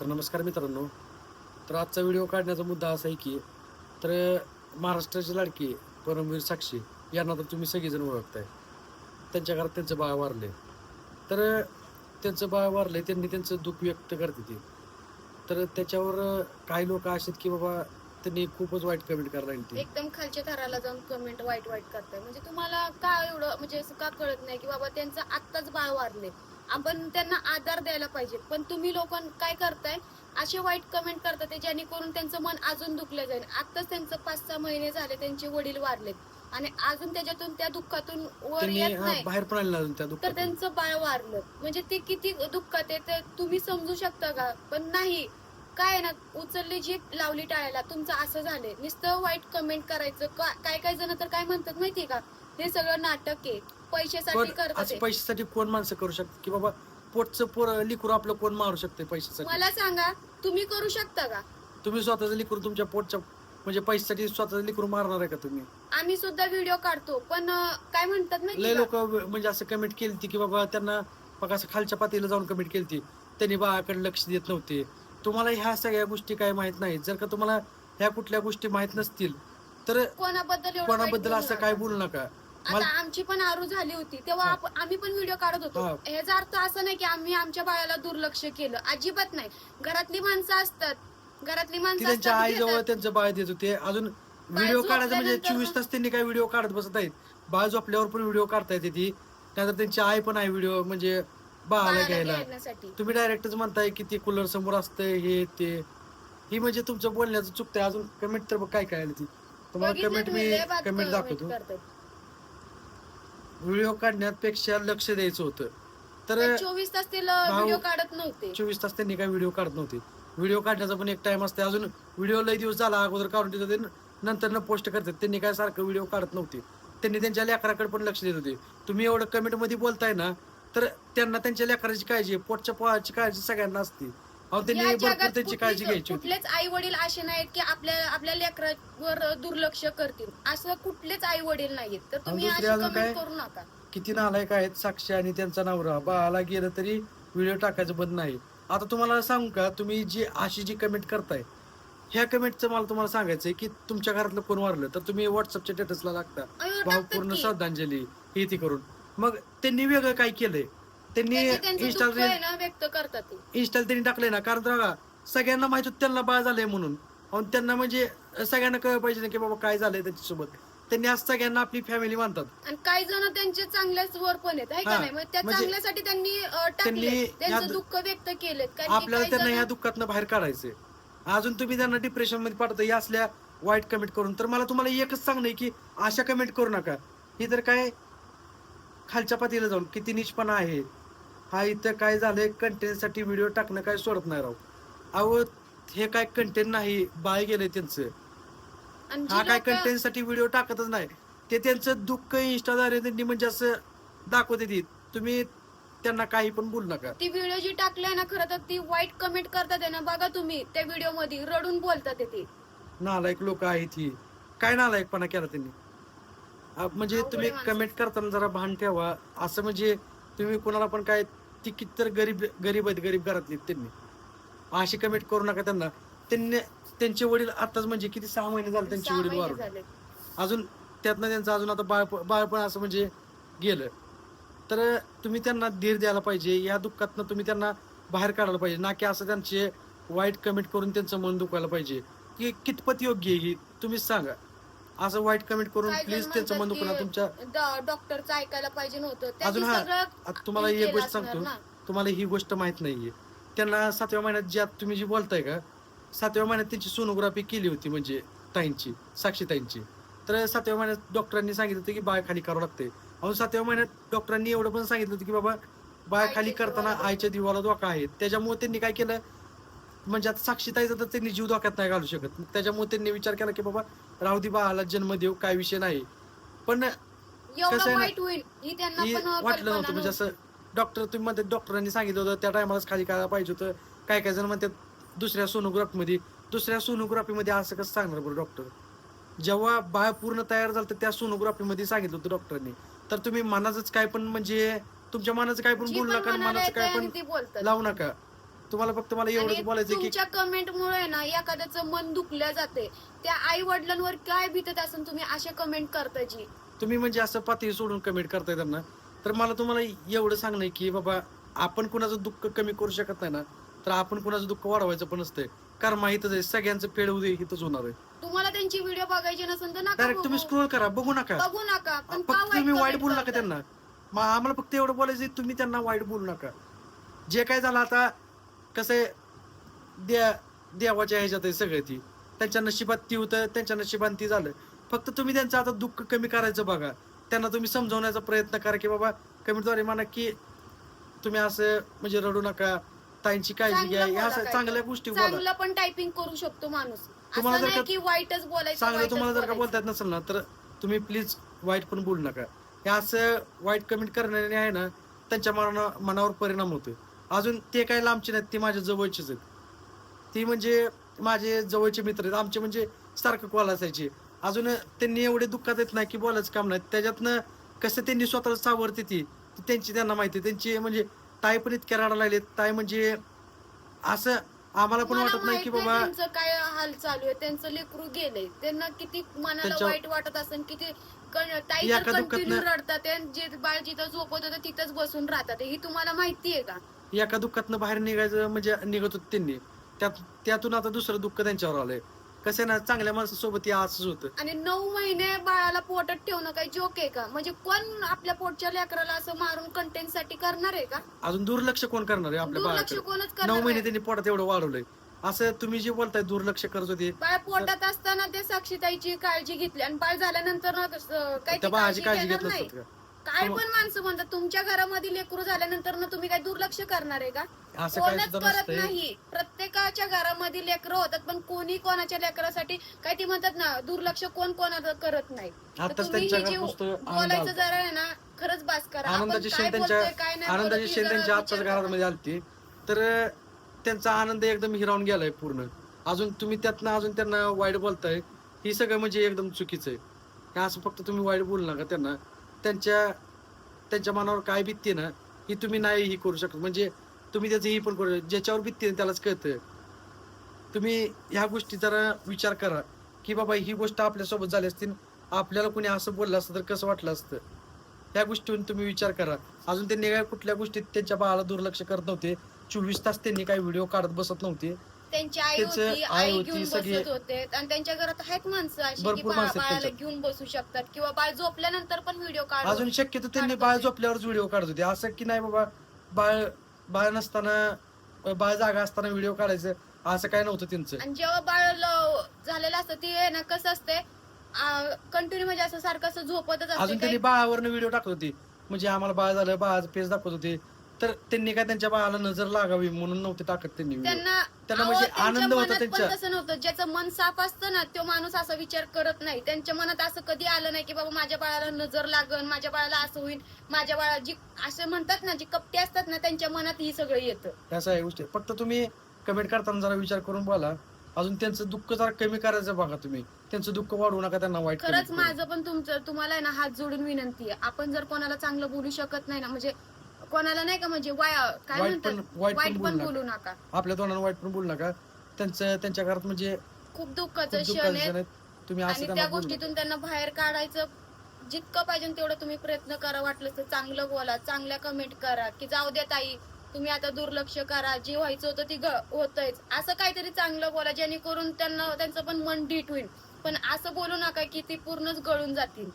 तर नमस्कार मित्रांनो. तर आजचा व्हिडिओ काढण्याचा मुद्दा असा आहे की तर महाराष्ट्राची लाडकी परमवीर साक्षी यांना तर तुम्ही सगळेजण ओळखताय. त्यांच्या घरात त्यांचं बाळ वारले तर त्यांचं बाळ वारले त्यांनी त्यांचं दुःख व्यक्त करते ती. तर त्याच्यावर काही लोक असे आहेत की बाबा त्यांनी खूपच वाईट कमेंट करायला लागली एकदम खालच्या थराला जाऊन कमेंट वाईट वाईट करताय. म्हणजे तुम्हाला का एवढं म्हणजे असं का कळत नाही की बाबा त्यांचं आत्ताच बाळ वारले आपण त्यांना आधार द्यायला पाहिजे. पण तुम्ही लोक काय करताय? असे वाईट कमेंट करतात ते जेणेकरून त्यांचं मन अजून दुखलं जाईल. आत्ताच त्यांचं पाच सहा महिने झाले त्यांचे वडील वारलेत. आणि अजून त्याच्यातून त्या दुःखातून वर येत नाही. बाहेर तर त्यांचं बाळ वारलं. म्हणजे ते किती दुःखात आहे ते तुम्ही समजू शकता का? पण नाही. काय ना उचलली जीप लावली टाळायला. तुमचं असं झालंय. नुसतं वाईट कमेंट करायचं. काय काय जण तर काय म्हणतात माहितीये का? हे सगळं नाटक आहे. पैशासाठी पण करतात असं. पैशासाठी कोण माणसं करू शकतात की बाबा पोटचं पोर लिकूर आपलं कोण मारू शकते पैशासाठी? मला सांगा तुम्ही करू शकता का? तुम्ही स्वतःचं लिकूर तुमच्या पोटच्या म्हणजे पैशासाठी स्वतःचं लिकूर मारणार आहे का तुम्ही? आम्ही सुद्धा व्हिडिओ काढतो पण अं, काय म्हणतात लय लोक म्हणजे असं कमेंट केली की बाबा त्यांना बघा असं खालच्या पातळीला जाऊन कमेंट केली त्यांनी बाळाकडे लक्ष देत नव्हते. तुम्हाला ह्या सगळ्या गोष्टी काय माहीत नाहीत. जर का तुम्हाला ह्या कुठल्या गोष्टी माहीत नसतील तर कोणाबद्दल एवढं वाईट कोणाबद्दल बोलू असं नका. काय बोलू नका. आता आमची पण आरू झाली होती तेव्हा. आपण- आम्ही पण व्हिडिओ काढत होतो. हा. ह्याचा अर्थ असं नाही की आम्ही आमच्या बाळाला दुर्लक्ष केलं अजिबात नाही. घरातली माणसं असतात घरातली ती माणसं त्यांच्या असतात, आईजवळ घेतात. त्यांचं बाळ देत होते. अजून व्हिडिओ काढायचं म्हणजे झोपल्यानंतर चोवीस तास त्यांनी काय व्हिडिओ काढत बसत आहेत बाळ झोपल्यावर पण व्हिडिओ काढता येते ती. त्यानंतर त्यांची आई पण आहे व्हिडिओ म्हणजे बाळाला बाळाला घ्यायला. घेण्यासाठी तुम्ही डायरेक्टच म्हणताय की ते कूलर समोर असतंय हे ते. ही म्हणजे तुमचं बोलण्याचं चुकतंय. अजून कमेंट तर बघ काय काय आली ती. तुम्हाला बघितलं कमेंट तुम्ही, मी लय कमेंट comment दाखवतो. करतात. व्हिडिओ काढण्यापेक्षा लक्ष द्यायचं होतं. तर चोवीस तास ते व्हिडिओ काढत नव्हते. चोवीस तास त्यांनी काय व्हिडिओ काढत नव्हते. व्हिडिओ काढण्याचा पण एक टाइम असते. अजून व्हिडिओ लय दिवस झाला अगोदर काढून देत होते नंतर न पोस्ट करतात. त्यांनी काय सारखं व्हिडिओ काढत नव्हते. त्यांनी त्यांच्या लेकराकडे पण लक्ष देत होते. तुम्ही एवढं कमेंटमध्ये बोलताय ना तर त्यांना त्यांच्या लेकराची काळजी पोटच्या पोहाची काळजी सगळ्यांना असते. अहो त्यांनी या भरपूर जगात त्यांची काळजी कुठलीच घ्यायची होती. कुठलेच आई वडील असे नाहीत की आपल्या आपल्या लेकरावर दुर्लक्ष करतील. असं कुठलेच आई वडील नाहीत. तर तुम्ही दुसरे अशी अजून कमेंट काय? करू नका. किती नालायक आहेत साक्षी आणि त्यांचा नवरा. बाळाला गेलं तरी व्हिडिओ टाकायचं बंद नाही. आता तुम्हाला सांगू का तुम्ही जी अशी जी कमेंट करताय ह्या कमेंटचं मला तुम्हाला सांगायचंय की तुमच्या घरातलं कोण वारलं? तर तुम्ही व्हॉट्सअपच्या स्टेटसला लागता. अयो, टाकतात भावपूर्ण की. श्रद्धांजली हे ती करून. मग त्यांनी वेगळं काय केलंय? त्यांनी त्याचे त्यांचं दुःख इन्स्टा आहे ना व्यक्त करतात ते. इन्स्टाला त्यांनी टाकलंय ना कारण बघा सगळ्यांना माहीत होतं त्यांना बाळ झालंय म्हणून. आणि त्यांना म्हणजे सगळ्यांना कळ पाहिजे ना की बाबा काय झालंय त्याच्यासोबत. त्यांनी आज सगळ्यांना आपली फॅमिली मानतात. आणि काही जण त्यांचे चांगल्याच वर पण आहेत आहे का नाही? मग त्या म्हणजे चांगल्यासाठी त्यांनी अं, त्यांनी टाकले त्यांचं दुःख व्यक्त केलेत कारण की आपल्याला काही त्यांना जण- ह्या दुःखातनं बाहेर काढायचंय. अजून तुम्ही त्यांना डिप्रेशनमध्ये पाठवता या असल्या वाईट कमेंट करून. तर मला तुम्हाला एकच सांगणं आहे की अशा कमेंट करू नका. ही तर काय खालच्या पातीला जाऊन किती निष्पणा आहे. हा इथं काय झालंय कंटेंटसाठी व्हिडिओ टाकणं काय सोडत नाही राव. अहो हे काय कंटेंट नाही बाय गेलंय त्यांचं. आणि जी हा काय लोकं- कंटेंटसाठी व्हिडिओ टाकतच नाही ते त्यांचं दुःख इंस्टाद्वारे त्यांनी म्हणजे असं दाखवते ती. तुम्ही त्यांना काही पण बोलू नका. ती व्हिडिओ जी टाकली ना खरं तर ती वाईट कमेंट करतात आहे ना बघा तुम्ही त्या व्हिडिओमध्ये रडून बोलतात आहे ते. नालायक लोक आहेत ही. काय नालायकपणा केला त्यांनी? म्हणजे अवघड तुम्ही माणसं. कमेंट करताना जरा भान ठेवा. असं म्हणजे तुम्ही कोणाला पण काय ती कितीतर गरीब गरीब आहेत गरीब घरातली त्यांनी. अशी कमेंट करू नका त्यांना. त्यांनी त्यांचे वडील आताच म्हणजे किती सहा महिने झाले त्यांचे सहा वडील महिने वारून. झाले अजून त्यातनं त्यांचं अजून आता बाळ बाळपण असं म्हणजे गेलं. तर तुम्ही त्यांना धीर द्यायला पाहिजे. या दुःखातनं तुम्ही त्यांना बाहेर काढायला पाहिजे. ना की असं त्यांचे वाईट कमेंट करून त्यांचं मन दुखायला पाहिजे. की कितपत योग्य आहे ही? तुम्हीच सांगा. असं वाईट कमेंट करून काही जण प्लीज त्यांचं मन की तुमच्या ड- डॉक्टरचं ऐकायला पाहिजे नव्हतं. त्यांनी अजून हा, सगळं आता तुम्हाला हे एक केलं गोष्ट असणार सांगतो ना. तुम्हाला ही गोष्ट माहीत नाहीये. त्यांना सातव्या महिन्यात ज्या तुम्ही जी बोलताय का सातव्या महिन्यात त्यांची सोनोग्राफी केली होती म्हणजे ताईंची साक्षी ताईंची. तर सातव्या महिन्यात डॉक्टरांनी सांगितलं होतं की बाळ खाली करावं लागते अहो सातव्या महिन्यात डॉक्टरांनी एवढं पण सांगितलं होतं की बाबा बाळ खाली आईच्या करताना जीवाला आईच्या दिवाला धोका आहे. त्याच्यामुळे त्यांनी काय केलं म्हणजे आता साक्षी ताईचा तर त्यांनी जीव धोक्यात नाही घालू शकत. मग त्याच्यामुळे त्यांनी विचार केला की बाबा राहू दे बाळाला जन्म देऊ काय विषय नाही. पण कसं आहे ना, होईल ही त्यांना हे पण वाटलं कल्पना नव्हतं म्हणजे नव्हती. असं डॉक्टर तुम्ही म्हणते डॉक्टरांनी सांगितलं होतं त्या टायमालाच खाली करायला पाहिजे होतं. काय काय जण म्हणतात दुसऱ्या सोनोग्राफी मध्ये दुसऱ्या सोनोग्राफी मध्ये असं कसं सांगणार बरं डॉक्टर जेव्हा बाळ पूर्ण तयार झालं तर त्या सोनोग्राफी मध्ये सांगितलं होतं डॉक्टरांनी तर तुम्ही मनाचंच काय पण म्हणजे तुमच्या मनाचं काय पण जी बोलू पण नका आणि मनाचं काय पण आणि ती बोलतात. लावू नका. तुम्हाला फक्त मला एवढंच आणि बोलायचं की तुमच्या कमेंट मुळे ना एखाद्याचं मन दुखल्या जाते. त्या आई वडिलांवर काय भीतत असून तुम्ही असे कमेंट करता जी? तुम्ही म्हणजे असं पातळी सोडून कमेंट करताय त्यांना. तर मला तुम्हाला एवढं सांगणं आहे की बाबा आपण कुणाचं दुःख कमी करू शकत नाही ना तर आपण कुणाचं दुःख वाढवायचं पण नसतंय. कारण माहितच आहे सगळ्यांचं फेड उद्या इथंच होणार आहे. तुम्हाला त्यांची व्हिडिओ बघायची नसेल तर नका डायरेक्ट तुम्ही बघू. स्क्रोल करा बघू नका. बघू नका पण का फक्त तुम्ही वाईट comment बोलू नका करताय? त्यांना. मग आम्हाला फक्त एवढं बोलायचं तुम्ही त्यांना वाईट बोलू नका. जे काय झालं आता कसं आहे, द्या देवाच्या ह्याच्यात आहे सगळं ती. त्यांच्या नशिबात ती होतं त्यांच्या नशिबात ती झालं. फक्त तुम्ही त्यांचं आता दुःख कमी करायचं बघा. त्यांना तुम्ही समजावण्याचा प्रयत्न करा की बाबा कमीद्वारे म्हणा की तुम्ही असं म्हणजे रडू नका ताईंची काळजी घ्या चांगलं या बोला असं काय चांगल्या. गोष्टी बोला. चांगलं पण टायपिंग करू शकतो माणूस. तुम्हाला असं जर नाही का- की वाईटच बोलायचं चांगलं वाईटच तुम्हाला जर का बोलायचं. बोलता येत नसेल ना तर तुम्ही प्लीज वाईट पण बोलू नका. हे असं वाईट कमेंट करण्याने आहे ना त्यांच्या मना मनावर परिणाम होतो अजून ते काय लांबचे नाहीत ते माझ्या जवळचेच आहेत. ती म्हणजे माझे जवळचे मित्र आहेत. आमचे म्हणजे सारखं कॉल असायचे. अजून त्यांनी एवढे दुःखात येत नाही की बोलायचं काम नाही. त्याच्यातनं कसं त्यांनी स्वतःला सावरते ती त्यांची त्यांना माहिती आहे. त्यांची म्हणजे ताई पण इतक्या राडा लागले ताई म्हणजे असं आम्हाला पण वाटत नाही की माहीत बाबा त्यांचं काय हाल चालू आहे. त्यांचं लेकरू गेलंय. त्यांना किती मनाला वाईट वाटत असेल किती ताई कंटिन्यू रडतात जे बाळ जिथं झोपत होतं तिथंच बसून राहतात. ही तुम्हाला माहितीये का? एका दुःखातनं बाहेर निघायचं म्हणजे निघत होत त्यांनी. त्यात त्यातून आता दुसरं दुःख त्यांच्यावर आलंय. कसं ना चांगल्या माणसासोबत हे असंच होतं. आणि नऊ महिने बाळाला पोटात ठेवणं काही जोक आहे का? म्हणजे कोण आपल्या पोटच्या लेकराला असं मारून कंटेंटसाठी करणार आहे का? अजून दुर्लक्ष कोण करणार आहे आपल्या दुर्लक्ष बाळाकडे? कोणच नऊ महिने. त्यांनी पोटात एवढं वाढवलंय. असं तुम्ही जे बोलताय दुर्लक्ष करत होते. बाळ पोटात असताना ते साक्षीताईची काळजी घेतली आणि बाळ झाल्यानंतर ना कसं- काही त्या बाळाची काळजी घेणार घेत नाही. काय तुम- पण माणसं म्हणतात तुमच्या घरामध्ये लेकरू झाल्यानंतर ना तुम्ही काय दुर्लक्ष करणार आहे का? का असं काय कोणच सुद्धा करत नसतंय. नाही. प्रत्येकाच्या घरामध्ये लेकरं होतात पण कोणी कोणाच्या लेकरासाठी काय ती म्हणतात ना दुर्लक्ष कोण कोणाचं करत नाही. तर आताच तुम्ही त्यांच्या हे जे घरात नुसतं आनंद बोलायचं आलता. जरा आहे ना खरंच बास करा. आपण आनंदाची काय शेल त्यांच्या बोलतोय, काय नाही आनंदाची बोलत हे शेल जरा त्यांच्या आजच्याच विचार करा. घरामध्ये आलती. तर त्यांचा आनंद एकदम हिरावून गेलाय पूर्ण. अजून तुम्ही त्यातनं अजून त्यांना वाईट बोलताय ही सगळं म्हणजे एकदम चुकीचं आहे. हे असं फक्त तुम्ही वाईट बोलू नका त्यांना. त्यांच्या त्यांच्या मनावर काय भीती ना ही तुम्ही नाही ही करू शकत. म्हणजे तुम्ही त्याचं ही पण करू ज्याच्यावर भीती आहे त्यालाच कळतं. तुम्ही ह्या गोष्टी जरा विचार करा की बाबा ही गोष्ट आपल्यासोबत झाली असती आपल्याला कोणी असं बोललं असतं तर कसं वाटलं असतं? त्या गोष्टीवर तुम्ही विचार करा. अजून त्यांनी काय कुठल्या गोष्टीत त्यांच्या बाळाला दुर्लक्ष करत नव्हते. चोवीस तास त्यांनी काही व्हिडिओ काढत बसत नव्हते. त्यांची आई त्यांचं होती आई आई होती, घेऊन सगळे- बसत होते. आणि त्यांच्या घरात आहेत माणसं अशी की भरपूर बा- माणसं आहेत बाळाला त्यांच्यात. घेऊन बसू शकतात किंवा बाळ झोपल्यानंतर पण व्हिडिओ काढ अजून शक्यतो त्यांनी बाळ होते. झोपल्यावरच व्हिडिओ काढत होते. असं की नाही बाबा बाळ बाळ नसताना बाळ जागा असताना व्हिडिओ काढायचं असं काय नव्हतं त्यांचं. आणि जेव्हा बाळ ल- झालेलं असतं ते आहे ना कसं असते कंटिन्यू म्हणजे असं सारखं असं झोपतच असते अजून त्यांनी बाळावरनं व्हिडिओ टाकत होते. म्हणजे आम्हाला बाळ झालं बाळाचं पेज दाखवत होते. तर त्यांनी काय त्यांच्या बाळाला नजर लागावी म्हणून नव्हते टाकत त्यांनी. video. त्यांना त्यांना अहो, म्हणजे त्यांच्या आनंद होता मनात पण त्यांच्या. तसं नव्हतं. ज्याचं मन साफ असतं ना तो माणूस असा विचार करत नाही. त्यांच्या मनात असं कधी आलं नाही की बाबा माझ्या बाळाला नजर लागन माझ्या बाळाला असं होईल माझ्या बाळा जी असं म्हणतात ना जी कपटी असतात ना त्यांच्या मनात ही सगळं येतं. ह्या सगळ्या गोष्टी फक्त तुम्ही कमेंट करताना जरा विचार करून बोला अजून त्यांचं दुःख जरा कमी करायचं बघा तुम्ही. त्यांचं दुःख वाढवू नका त्यांना वाईट खरंच comment. माझं पण तुमचं तुम्हाला आहे ना हात जोडून विनंती आहे. आपण जर कोणाला चांगलं बोलू शकत नाही ना म्हणजे कोणाला नाही का म्हणजे वाया काय वाईट म्हणतात? पण- वाईट पण वाईट बोलू पण नका. बोलू नका. आपल्या तोंडानं वाईट पण बोलू नका. त्यांचं त्यांच्या घरात म्हणजे खूप खूप दुःखाचं क्षण दुःखाचं आहे. क्षण आहेत. तुम्ही असं आणि त्यांना त्या बोलू नका. गोष्टीतून त्यांना बाहेर काढायचं जितकं पाहिजे तेवढं तुम्ही प्रयत्न करा वाटलं तर चांगलं बोला चांगल्या कमेंट करा की जाऊ द्या ताई तुम्ही आता दुर्लक्ष करा जे व्हायचं होतं ती होतच असं काहीतरी चांगलं बोला जेणेकरून त्यांना त्यांचं पण मन डीट होईल. पण असं बोलू नका की ती पूर्णच गळून जातील.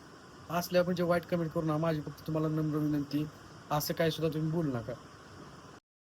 असल्या म्हणजे वाईट कमेंट करू नका. माझी फक्त तुम्हाला नम्र विनंती. असं काय सुद्धा तुम्ही बोलू नका.